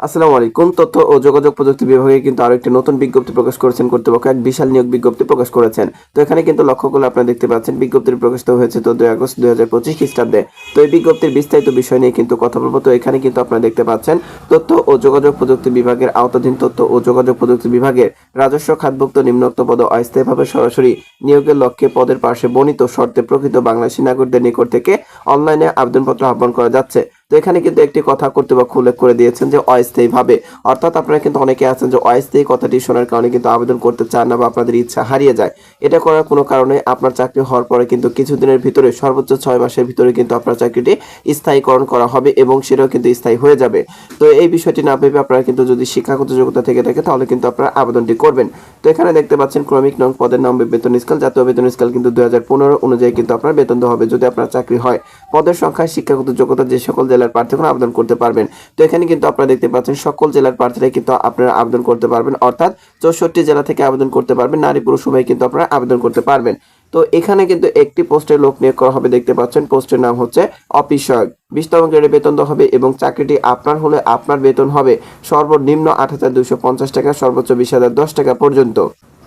আসসালামু আলাইকুম। তথ্য ও যোগাযোগ প্রযুক্তি বিভাগে কিন্তু আরও একটি নতুন বিজ্ঞপ্তি প্রকাশ করেছেন কর্তৃপক্ষ, এক বিশাল নিয়োগ বিজ্ঞপ্তি প্রকাশ করেছেন। তো এখানে কিন্তু লক্ষ্য করলে আপনারা দেখতে পাচ্ছেন বিজ্ঞপ্তির প্রকাশিত হয়েছে তো দুই আগস্ট দুই হাজার পঁচিশ খ্রিস্টাব্দে। তো এই বিজ্ঞপ্তির বিস্তারিত বিষয় নিয়ে কিন্তু কথা বলব। তো এখানে কিন্তু আপনারা দেখতে পাচ্ছেন, তথ্য ও যোগাযোগ প্রযুক্তি বিভাগের আওতাধীন তথ্য ও যোগাযোগ প্রযুক্তি বিভাগের রাজস্ব খাতভুক্ত নিম্নোক্ত পদ অস্থায়ীভাবে সরাসরি নিয়োগের লক্ষ্যে পদের পাশে বর্ণিত শর্তে প্রকৃত বাংলাদেশী নাগরিকদের নিকট থেকে অনলাইনে আবেদনপত্র আহ্বান করা যাচ্ছে। তো এখানে কিন্তু একটি কথা কর্তৃপক্ষ উল্লেখ করে দিয়েছেন যে অস্থায়ী ভাবে অর্থাৎ আপনারা কিন্তু অনেকে আছেন যে অস্থায়ী কথাটি শোনার কারণে কিন্তু আবেদন করতে চান না বা আপনাদের ইচ্ছা হারিয়ে যায়। এটা করার কোনো কারণে আপনার চাকরি হওয়ার পরে কিন্তু কিছুদিনের ভিতরে, সর্বোচ্চ ছয় মাসের ভিতরে কিন্তু আপনার চাকরিটি স্থায়ীকরণ করা হবে এবং সেটাও কিন্তু স্থায়ী হয়ে যাবে। তো এই বিষয়টি না ভেবে আপনারা কিন্তু যদি শিক্ষাগত যোগ্যতা থেকে থাকে, তাহলে কিন্তু আপনারা আবেদনটি করবেন। তো এখানে দেখতে পাচ্ছেন ক্রমিক নং পদের নাম বেতন স্কেল। জাতীয় বেতন স্কেল কিন্তু দুই হাজার পনেরো অনুযায়ী কিন্তু আপনার বেতন হবে যদি আপনার চাকরি হয়। পদের সংখ্যা, শিক্ষাগত যোগ্যতা যে সকল জেলার প্রার্থীগণ আবেদন করতে পারবেন। তো এখানে কিন্তু আপনারা দেখতে পাচ্ছেন, সকল জেলার প্রার্থীরা কিন্তু আপনারা আবেদন করতে পারবেন। অর্থাৎ চৌষট্টি জেলা থেকে আবেদন করতে পারবেন, নারী পুরুষ উভয় কিন্তু আপনারা আবেদন করতে পারবেন। তো এখানে কিন্তু একটি পোস্টের লোক নিয়োগ করা হবে, দেখতে পাচ্ছেন। পোস্টের নাম হচ্ছে অফিস সহায়ক বিশতম গ্রেডে বেতন দেওয়া হবে এবং চাকরিটি আপনার হলে আপনার বেতন হবে। সর্বনিম্ন আট হাজার দুইশো পঞ্চাশ টাকা, সর্বোচ্চ বিশ হাজার দশ টাকা পর্যন্ত।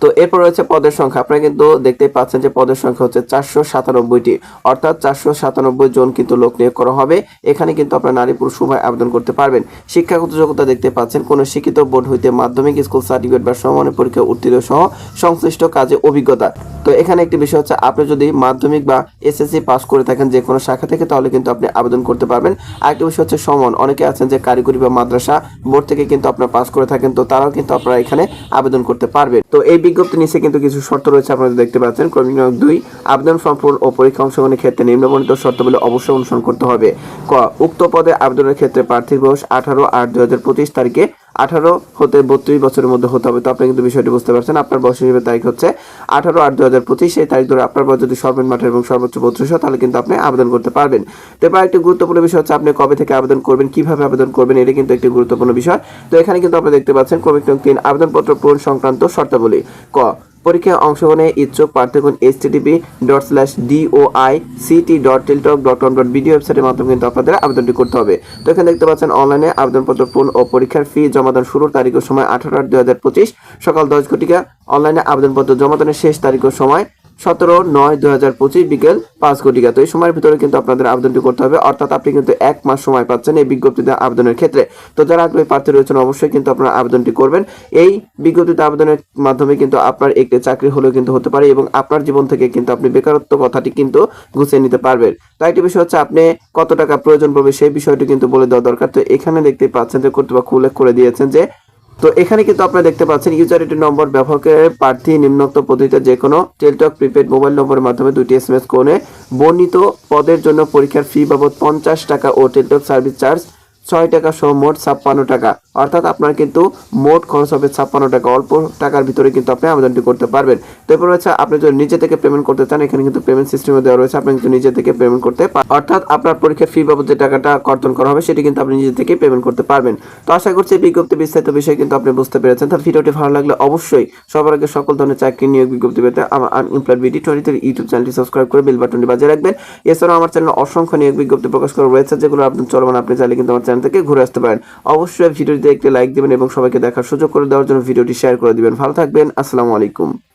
তো এরপর রয়েছে পদের সংখ্যা। আপনারা কিন্তু দেখতেই পাচ্ছেন যে পদের সংখ্যা হচ্ছে চারশো সাতানব্বইটি, অর্থাৎ চারশো সাতানব্বই জন কিন্তু লোক নিয়োগ করা হবে। এখানে কিন্তু আপনার নারী পুরুষ উভয় আবেদন করতে পারবেন। শিক্ষাগত যোগ্যতা দেখতে পাচ্ছেন, কোনো শিক্ষিত বোর্ড হইতে মাধ্যমিক, স্কুল সার্টিফিকেট বা সমানের পরীক্ষা উত্তীর্ণ সহ সংশ্লিষ্ট কাজে অভিজ্ঞতা। তো এখানে একটি বিষয় হচ্ছে, আপনি যদি মাধ্যমিক বা এসএসসি পাস করে থাকেন যে কোনো শাখা থেকে, তাহলে কিন্তু আপনি আবেদন করতে পারবেন। আরেকটি বিষয় হচ্ছে সমান অনেকে আছেন যে কারিগরি বা মাদ্রাসা বোর্ড থেকে কিন্তু আপনার পাস করে থাকেন, তো তারাও কিন্তু আপনারা এখানে আবেদন করতে পারবেন। তো এই বিজ্ঞপ্তি নিচে কিন্তু কিছু শর্ত রয়েছে, আপনারা দেখতে পাচ্ছেন। ক্রমিক নিয়োগ দুই, আবেদন ফর্ম ও পরীক্ষা অংশগ্রহণের ক্ষেত্রে নিম্নবর্ণিত শর্তগুলো অবশ্যই অনুসরণ করতে হবে। ক, উক্ত পদে আবেদনের ক্ষেত্রে প্রার্থী বয়স আঠারো আট দু হাজার পঁচিশ তারিখে আঠারো হতে বত্রিশ বছরের মধ্যে হতে হবে। তো আপনি কিন্তু বিষয়টি বুঝতে পারছেন। আপনার বয়স হিসেবে তারিখ হচ্ছে আঠারো আট দু হাজার পঁচিশ। সেই তারিখ ধরে আপনার বয়স যদি সর্বনিম্ন মাঠে এবং সর্বোচ্চ বত্রিশ তাহলে কিন্তু আপনি আবেদন করতে পারবেন। তো এবার একটি গুরুত্বপূর্ণ বিষয় হচ্ছে, আপনি কবে থেকে আবেদন করবেন, কীভাবে আবেদন করবেন, এটা কিন্তু একটি গুরুত্বপূর্ণ বিষয়। তো এখানে কিন্তু আপনি দেখতে পাচ্ছেন, ক্রমিক তিন, আবেদনপত্র পূরণ সংক্রান্ত শর্তাবলী। ক পরীক্ষায় অংশগ্রহণে ইচ্ছুক প্রার্থীগণ H TDP dot slash DOI city dot Teletalk dot com dot BDO ওয়েবসাইটের মাধ্যমে কিন্তু আপনাদের আবেদনটি করতে হবে। তো এখানে দেখতে পাচ্ছেন অনলাইনে আবেদনপত্র পূরণ ও পরীক্ষার ফি জমাদান শুরুর তারিখ সময় আঠারো আট দুই সকাল দশ ঘটিকা। অনলাইনে আবেদনপত্র জমাদানের শেষ তারিখ সময় সতেরো, নয়, দুই হাজার পঁচিশ বিকেল পাঁচ ঘটিকা। তো এই সময়ের ভিতরে কিন্তু আপনাদের আবেদনটি করতে হবে। অর্থাৎ আপনি কিন্তু এক মাস সময় পাচ্ছেন এই বিজ্ঞপ্তিতে আবেদনের ক্ষেত্রে। তো যারা আগ্রহী প্রার্থী রয়েছেন, অবশ্যই কিন্তু আপনারা আবেদনটি করবেন। এই বিজ্ঞপ্তিতে আবেদনের মাধ্যমে কিন্তু আপনার একটি চাকরি হলেও কিন্তু হতে পারে এবং আপনার জীবন থেকে কিন্তু আপনি বেকারত্ব কথাটি কিন্তু গুছিয়ে নিতে পারবেন। তো একটি বিষয় হচ্ছে, আপনি কত টাকা প্রয়োজন পড়বে সেই বিষয়টি কিন্তু বলে দেওয়া দরকার। তো এখানে দেখতে পাচ্ছেন যে কর্তৃপক্ষ উল্লেখ করে দিয়েছেন যে তো এখানে কিন্তু আপনারা দেখতে পাচ্ছেন ইউজার আইডি নম্বর ব্যবহারকারী প্রার্থী, নিম্নোক্ত পদ্ধতিতে যে কোনো টেলটক প্রিপেড মোবাইল নম্বরের মাধ্যমে দুটি এসএমএস কোণে বর্ণিত পদের জন্য পরীক্ষার ফি বাবদ পঞ্চাশ টাকা ও টেলটক সার্ভিস চার্জ ছয় টাকা সহ মোট ছাপ্পান্ন টাকা। অর্থাৎ আপনার কিন্তু মোট খরচ হবে ছাপ্পান্ন টাকা। অল্প টাকার ভিতরে কিন্তু আপনি আবেদনটি করতে পারবেন। তো এরপর হচ্ছে আপনি যদি নিজে থেকে পেমেন্ট করতে চান, এখানে কিন্তু পেমেন্ট সিস্টেমে দেওয়া রয়েছে। আপনি কিন্তু নিজে থেকে পেমেন্ট করতে অর্থাৎ আপনার পরীক্ষার ফি বাবদ যে টাকাটা কর্তন করা হবে, সেটি কিন্তু আপনি নিজে থেকে পেমেন্ট করতে পারবেন। তো আশা করছি বিজ্ঞপ্তি বিস্তারিত বিষয় কিন্তু আপনি বুঝতে পেরেছেন। তার ভিডিওটি ভালো লাগলে অবশ্যই সবার আগে সকল ধরনের চাকরি নিয়োগ বিজ্ঞপ্তি পেতে আমার unemployed BD twenty three YouTube চ্যানেলটি সাবস্ক্রাইব করে বেল বাটনটি বাজিয়ে রাখবেন। এছাড়াও আমার চ্যানেলে অসংখ্য নিয়োগ বিজ্ঞপ্তি প্রকাশ করা রয়েছে যেগুলো আপনি চলমান আপনি চাইলে কিন্তু আমার চ্যানেল থেকে ঘুরে আসতে পারেন। অবশ্যই ভিডিওটিতে একটি লাইক দেবেন এবং সবাইকে দেখার সুযোগ করে দেওয়ার জন্য ভিডিওটি শেয়ার করে দিবেন। ভালো থাকবেন। আসসালামু আলাইকুম।